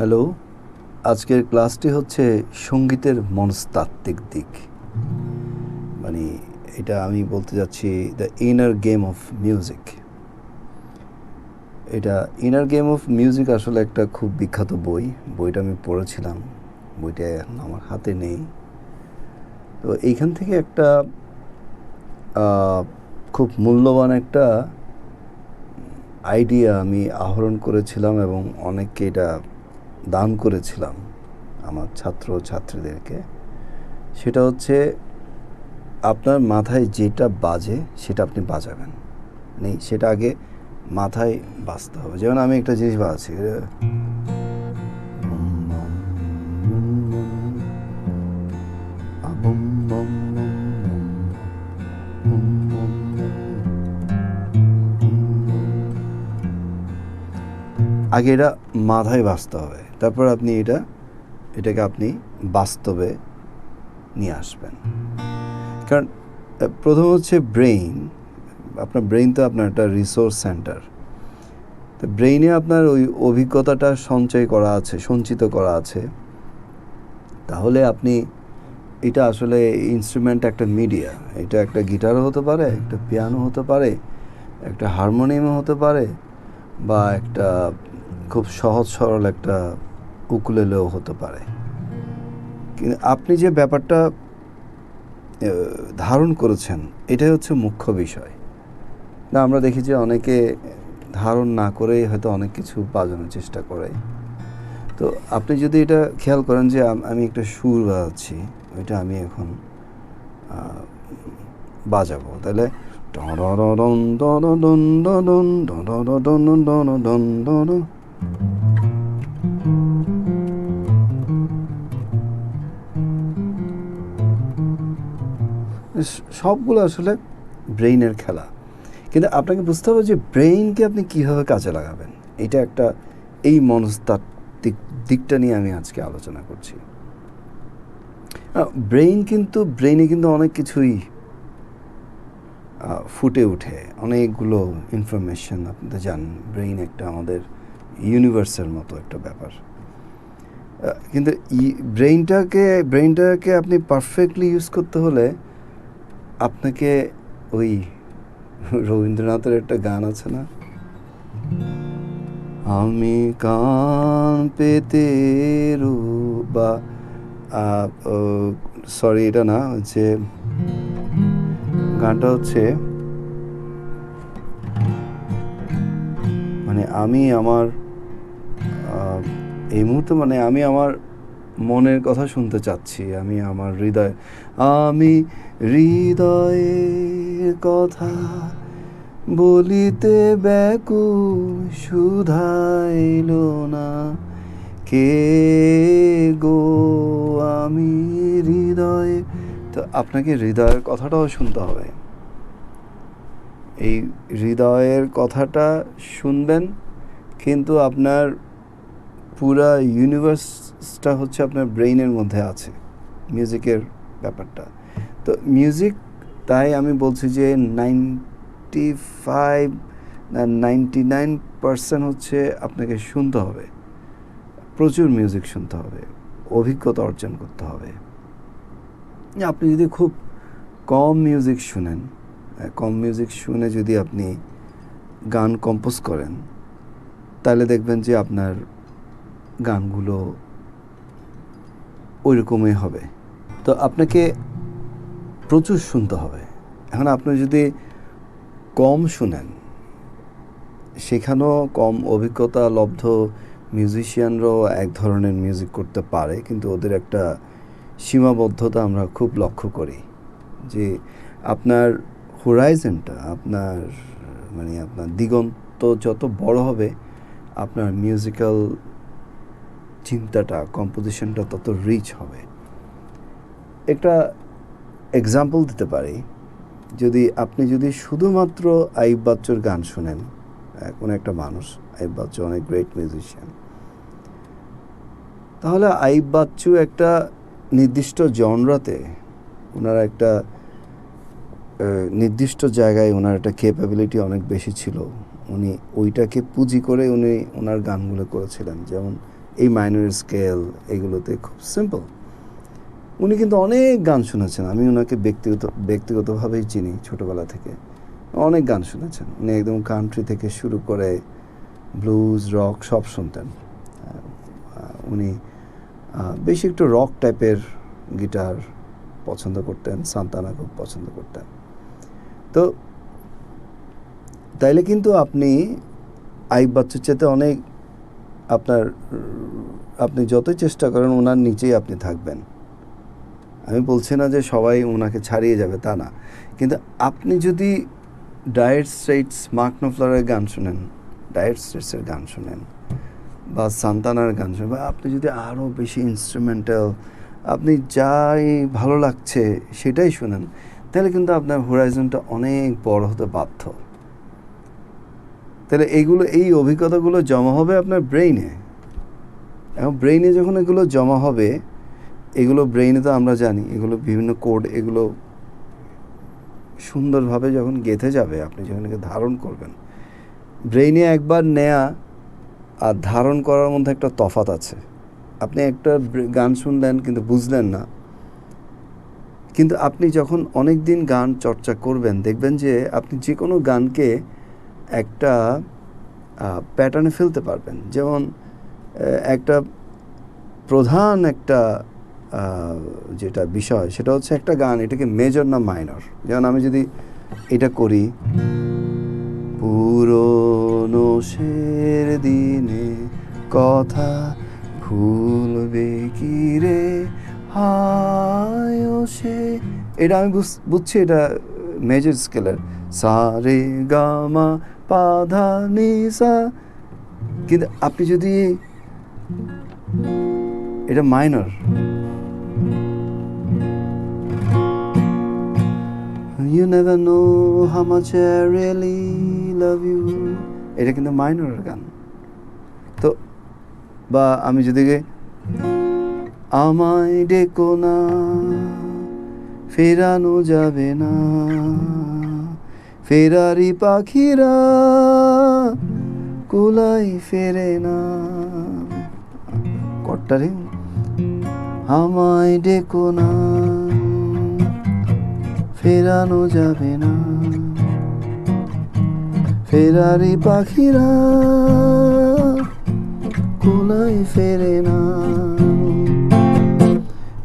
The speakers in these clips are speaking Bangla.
হ্যালো, আজকের ক্লাসটি হচ্ছে সঙ্গীতের মনস্তাত্ত্বিক দিক। মানে এটা আমি বলতে যাচ্ছি the inner game of music এটা ইনার গেম অফ মিউজিক আসলে একটা খুব বিখ্যাত বই। বইটা আমি পড়েছিলাম, বইটা এখন আমার হাতে নেই। তো এইখান থেকে একটা খুব মূল্যবান একটা আইডিয়া আমি আহরণ করেছিলাম এবং অনেককে এটা দান করেছিলাম আমার ছাত্র ছাত্রীদেরকে। সেটা হচ্ছে আপনার মাথায় যেটা বাজে সেটা আপনি বাজাবেন। নেই, সেটা আগে মাথায় বাঁচতে হবে। যেমন আমি একটা জিনিস বাজাচ্ছি আগে এটা মাথায় বাঁচতে হবে। তারপর আপনি এটা, এটাকে আপনি বাস্তবে নিয়ে আসবেন। কারণ প্রথম হচ্ছে ব্রেইন। আপনার ব্রেইন তো আপনার একটা রিসোর্স সেন্টার। তো ব্রেইনে আপনার ওই অভিজ্ঞতাটা সঞ্চয় করা আছে, সঞ্চিত করা আছে। তাহলে আপনি, এটা আসলে ইনস্ট্রুমেন্ট একটা মিডিয়া এটা একটা গিটারও হতে পারে, একটা পিয়ানো হতে পারে, একটা হারমোনিয়ামও হতে পারে, বা একটা খুব সহজ, সরল একটা উকুলেলেও হতে পারে। কিন্তু আপনি যে ব্যাপারটা ধারণ করেছেন, এটাই হচ্ছে মুখ্য বিষয়। না, আমরা দেখি যে অনেকে ধারণ না করেই হয়তো অনেক কিছু বাজানোর চেষ্টা করে। তো আপনি যদি এটা খেয়াল করেন যে আমি একটা সুর বাজাচ্ছি, ওইটা আমি এখন বাজাবো। তাহলে ডন ডন ডন ডন ডন ডন ডন ডন ডন ডন সবগুলো আসলে ব্রেইনের খেলা। কিন্তু আপনাকে বুঝতে হবে যে ব্রেইনকে আপনি কীভাবে কাজে লাগাবেন। এটা একটা এই মনস্তাত্ত্বিক দিকটা নিয়ে আমি আজকে আলোচনা করছি। ব্রেইন কিন্তু, ব্রেইনে কিন্তু অনেক কিছুই ফুটে ওঠে। অনেকগুলো ইনফরমেশন আপনি তো জানেন, ব্রেইন একটা আমাদের ইউনিভার্সের মতো একটা ব্যাপার। কিন্তু ব্রেইনটাকে ব্রেইনটাকে আপনি পারফেক্টলি ইউজ করতে হলে আপনাকে ওই রবীন্দ্রনাথের একটা গান আছে না? আমি কান পেতে বা সরি এটা না, হচ্ছে গানটা হচ্ছে মানে আমি আমার এই মুহূর্তে মানে আমি আমার মনের কথা শুনতে চাচ্ছি, আমি আমার হৃদয়, আমি হৃদয়ের কথা বলিতে ব্যাকুল শুধাইল না। কে গো আমি হৃদয়ে? তো আপনাকে হৃদয়ের কথাটাও শুনতে হবে। এই হৃদয়ের কথাটা শুনবেন, কিন্তু আপনার পুরা ইউনিভার্সটা হচ্ছে আপনার ব্রেইনের মধ্যে আছে মিউজিকের ব্যাপারটা। তো মিউজিক তাই আমি বলছি যে ninety five ninety nine percent হচ্ছে আপনাকে শুনতে হবে। প্রচুর মিউজিক শুনতে হবে, অভিজ্ঞতা অর্জন করতে হবে। আপনি যদি খুব কম মিউজিক শুনেন কম মিউজিক শুনে যদি আপনি গান কম্পোজ করেন, তাহলে দেখবেন যে আপনার গানগুলো ওই রকমই হবে। তো আপনাকে প্রচুর শুনতে হবে। এখন আপনি যদি কম শুনেন, সেখানেও কম অভিজ্ঞতা লব্ধ মিউজিশিয়ানরাও এক ধরনের মিউজিক করতে পারে, কিন্তু ওদের একটা সীমাবদ্ধতা আমরা খুব লক্ষ্য করি যে আপনার হোরাইজনটা আপনার মানে আপনার দিগন্ত যত বড় হবে, আপনার মিউজিক্যাল চিন্তাটা কম্পোজিশনটা তত রিচ হবে। একটা এক্সাম্পল দিতে পারি। যদি আপনি যদি শুধুমাত্র আইব বাচ্চুর গান শুনেন কোনো একটা মানুষ আইব বাচ্চু অনেক গ্রেট মিউজিশিয়ান তাহলে আইব বাচ্চু একটা নির্দিষ্ট জনরাতে ওনার একটা নির্দিষ্ট জায়গায় ওনার একটা ক্যাপাবিলিটি অনেক বেশি ছিল। উনি ওইটাকে পুঁজি করে উনি ওনার গানগুলো করেছিলেন। যেমন এই মাইনর স্কেল এগুলোতে খুব সিম্পল উনি কিন্তু অনেক গান শুনেছেন, আমি ওনাকে ব্যক্তিগত, ব্যক্তিগতভাবেই চিনি ছোটোবেলা থেকে। অনেক গান শুনেছেন, উনি একদম কান্ট্রি থেকে শুরু করে ব্লুজ রক সব শুনতেন। উনি বেশি একটু রক টাইপের গিটার পছন্দ করতেন, সান্তানা খুব পছন্দ করতেন। তো তাইলে কিন্তু আপনি আইব বাচ্চার চেতে অনেক আপনার, আপনি যতই চেষ্টা করেন, ওনার নিচেই আপনি থাকবেন। আমি বলছি না যে সবাই ওনাকে ছাড়িয়ে যাবে, তা না। কিন্তু আপনি যদি ডায়েট স্ট্রেটস মার্ক নফলারের গান শুনেন ডায়েট স্ট্রেটসের গান শুনেন, বা সান্তানার গান শুনেন, বা আপনি যদি আরও বেশি ইনস্ট্রুমেন্টাল আপনি যাই ভালো লাগছে সেটাই শুনেন, তাহলে কিন্তু আপনার হোরাইজনটা অনেক বড় হতে বাধ্য। তাহলে এইগুলো, এই অভিজ্ঞতাগুলো জমা হবে আপনার ব্রেইনে এবং ব্রেইনে যখন এগুলো জমা হবে, এগুলো ব্রেইনে তো আমরা জানি, এগুলো বিভিন্ন কোড এগুলো সুন্দরভাবে যখন গেঁথে যাবে, আপনি যখন একে ধারণ করবেন ব্রেইনে একবার নেয়া আর ধারণ করার মধ্যে একটা তফাত আছে। আপনি একটা গান শুনলেন কিন্তু বুঝলেন না, কিন্তু আপনি যখন অনেক দিন গান চর্চা করবেন, দেখবেন যে আপনি যে কোনো গানকে একটা প্যাটার্নে ফেলতে পারবেন। যেমন একটা প্রধান একটা যেটা বিষয়, সেটা হচ্ছে একটা গান, এটাকে মেজর না মাইনর যেমন আমি যদি এটা করি, পুরনো শের দিনে কথা ভুলবে কি রে? হায় সে। এটা আমি বুঝ- বুঝছি এটা মেজর স্কেলের সা রে গা মা পা ধা নি সা কিন্তু আপনি যদি এটা minor, You never know how much I really love you এটা কিন্তু মাইনরের গান। তো, বা আমি যদি আমায় ডেকো না, ফেরানো যাবে না। ফেরারি পাখিরা কুলাই ফেরে না। কট্টারে আমায় ডেকো না। ফেরানো যাবে না। ফেরারি পাখিরা কুলাই ফেরে না।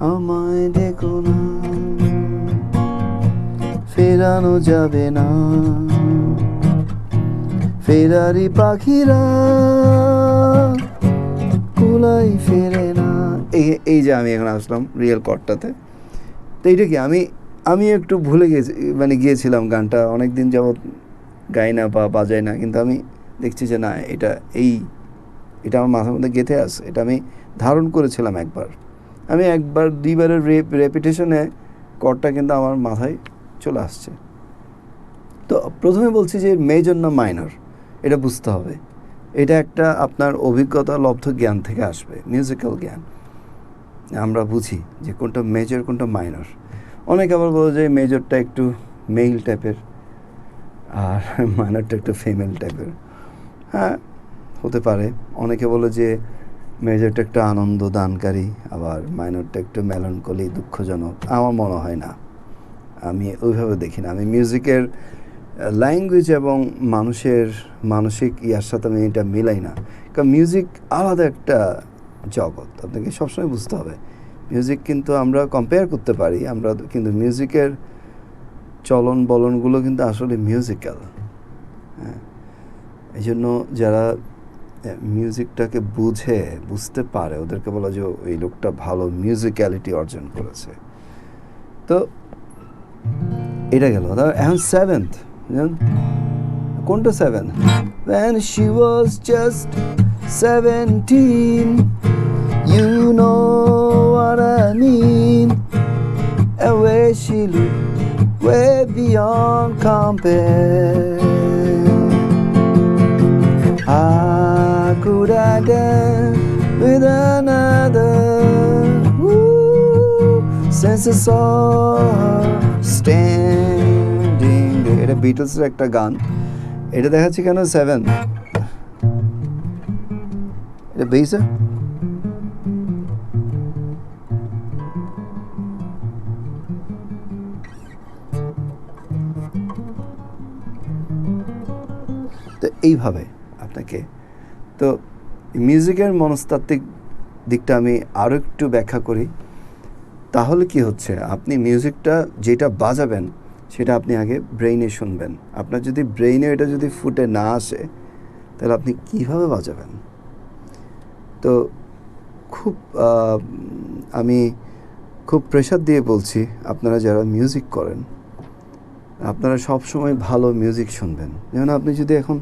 আমায় ফেরানো যাবে না। ফেরারি পাখিরা কুলাই ফেরে না। এই এই যে আমি এখন আসলাম রিয়েল কটটাতে তো এইটা কি, আমি আমি একটু ভুলে গেছি মানে গিয়েছিলাম গানটা অনেক দিন যাবৎ গাই না বা বাজাই না, কিন্তু আমি দেখছি যে না, এটা এই, এটা আমার মাথার মধ্যে গেঁথে আছে, এটা আমি ধারণ করেছিলাম একবার। আমি একবার দুইবারের রেপ রেপিটেশনে কর্ডটা কিন্তু আমার মাথায় চলে আসছে। তো প্রথমে বলছি যে মেজর না মাইনর এটা বুঝতে হবে। এটা একটা আপনার অভিজ্ঞতা, লব্ধ জ্ঞান থেকে আসবে মিউজিক্যাল জ্ঞান। আমরা বুঝি যে কোনটা মেজর কোনটা মাইনর অনেকে আবার বলে যে মেজরটা একটু মেইল টাইপের আর মাইনরটা একটু ফিমেল টাইপের হ্যাঁ হতে পারে। অনেকে বলে যে মেজরটা একটু আনন্দ দানকারী আবার মাইনরটা একটু মেলনকলি দুঃখজনক। আমার মনে হয় না। আমি ওইভাবে দেখি না। আমি মিউজিকের ল্যাঙ্গুয়েজ এবং মানুষের মানসিক ইয়ার সাথে আমি এটা মিলাই না। কারণ মিউজিক আলাদা একটা জগৎ, আপনাকে সবসময় বুঝতে হবে। মিউজিক কিন্তু আমরা কম্পেয়ার করতে পারি, আমরা কিন্তু মিউজিকের চলন বলনগুলো কিন্তু আসলে মিউজিক্যাল হ্যাঁ। এই জন্য যারা মিউজিকটাকে বুঝে, বুঝতে পারে, ওদেরকে বলা যে, এই লোকটা ভালো মিউজিক্যালিটি অর্জন করেছে। তো এটা গেল এখন সেভেন্থ কোনটা seven When she was just seventeen You know what I mean And where she looked way beyond compare How could I dance with another Ooh, Faces are standing. এটা বিটলসের একটা গান। এটা দেখাচ্ছি কেন? সেভেন এটা বেস তো এইভাবে আপনাকে। তো মিউজিকের মনস্তাত্ত্বিক দিকটা আমি আরও একটু ব্যাখ্যা করি। তাহলে কি হচ্ছে? আপনি মিউজিকটা যেটা বাজাবেন, সেটা আপনি আগে ব্রেইনে শুনবেন। আপনার যদি ব্রেইনে এটা যদি ফুটে না আসে, তাহলে আপনি কীভাবে বাজাবেন? তো খুব আমি খুব প্রেশার দিয়ে বলছি, আপনারা যারা মিউজিক করেন, আপনারা সব সময় ভালো মিউজিক শুনবেন। যেমন আপনি যদি এখন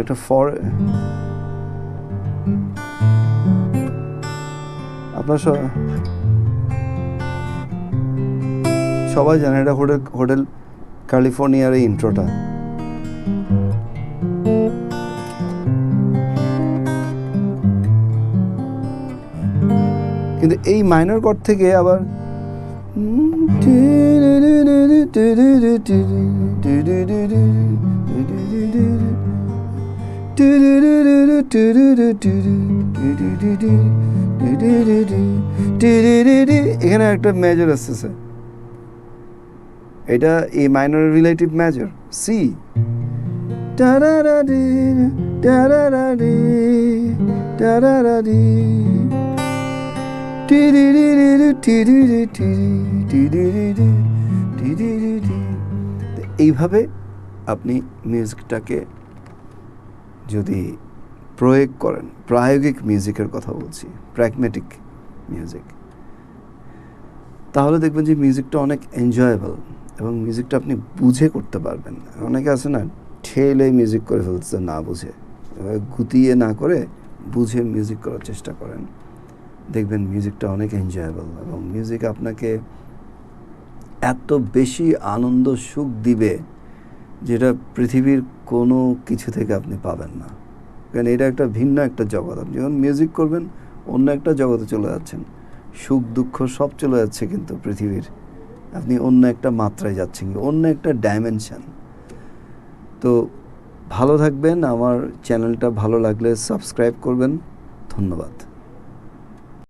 একটা ফর আপনার সবাই জানে এটা হোটেল হোটেল ক্যালিফোর্নিয়ার এই ইন্ট্রোটা কিন্তু এই মাইনর কর্ড থেকে আবার এখানে একটা মেজর আসতেছে। এটা এই মাইনর রিলেটিভ মেজর সি এইভাবে আপনি মিউজিকটাকে যদি প্রয়োগ করেন, প্রায়োগিক মিউজিকের কথা বলছি প্র্যাগমেটিক মিউজিক তাহলে দেখবেন যে মিউজিকটা অনেক এনজয়েবল এবং মিউজিকটা আপনি বুঝে করতে পারবেন অনেকে আছে না, ঠেলে মিউজিক করে ফেলছে না বুঝে। গুতিয়ে না করে বুঝে মিউজিক করার চেষ্টা করেন। দেখবেন মিউজিকটা অনেক এনজয়েবল এবং মিউজিক আপনাকে এত বেশি আনন্দ, সুখ দিবে যেটা পৃথিবীর কোনো কিছু থেকে আপনি পাবেন না। কারণ এটা একটা ভিন্ন একটা জগৎ। আপনি যখন মিউজিক করবেন, অন্য একটা জগতে চলে যাচ্ছেন। সুখ দুঃখ সব চলে যাচ্ছে কিন্তু পৃথিবীর। আপনি অন্য একটা মাত্রায় যাচ্ছেন, অন্য একটা ডাইমেনশান তো ভালো থাকবেন, আমার চ্যানেলটা ভালো লাগলে সাবস্ক্রাইব করবেন। ধন্যবাদ।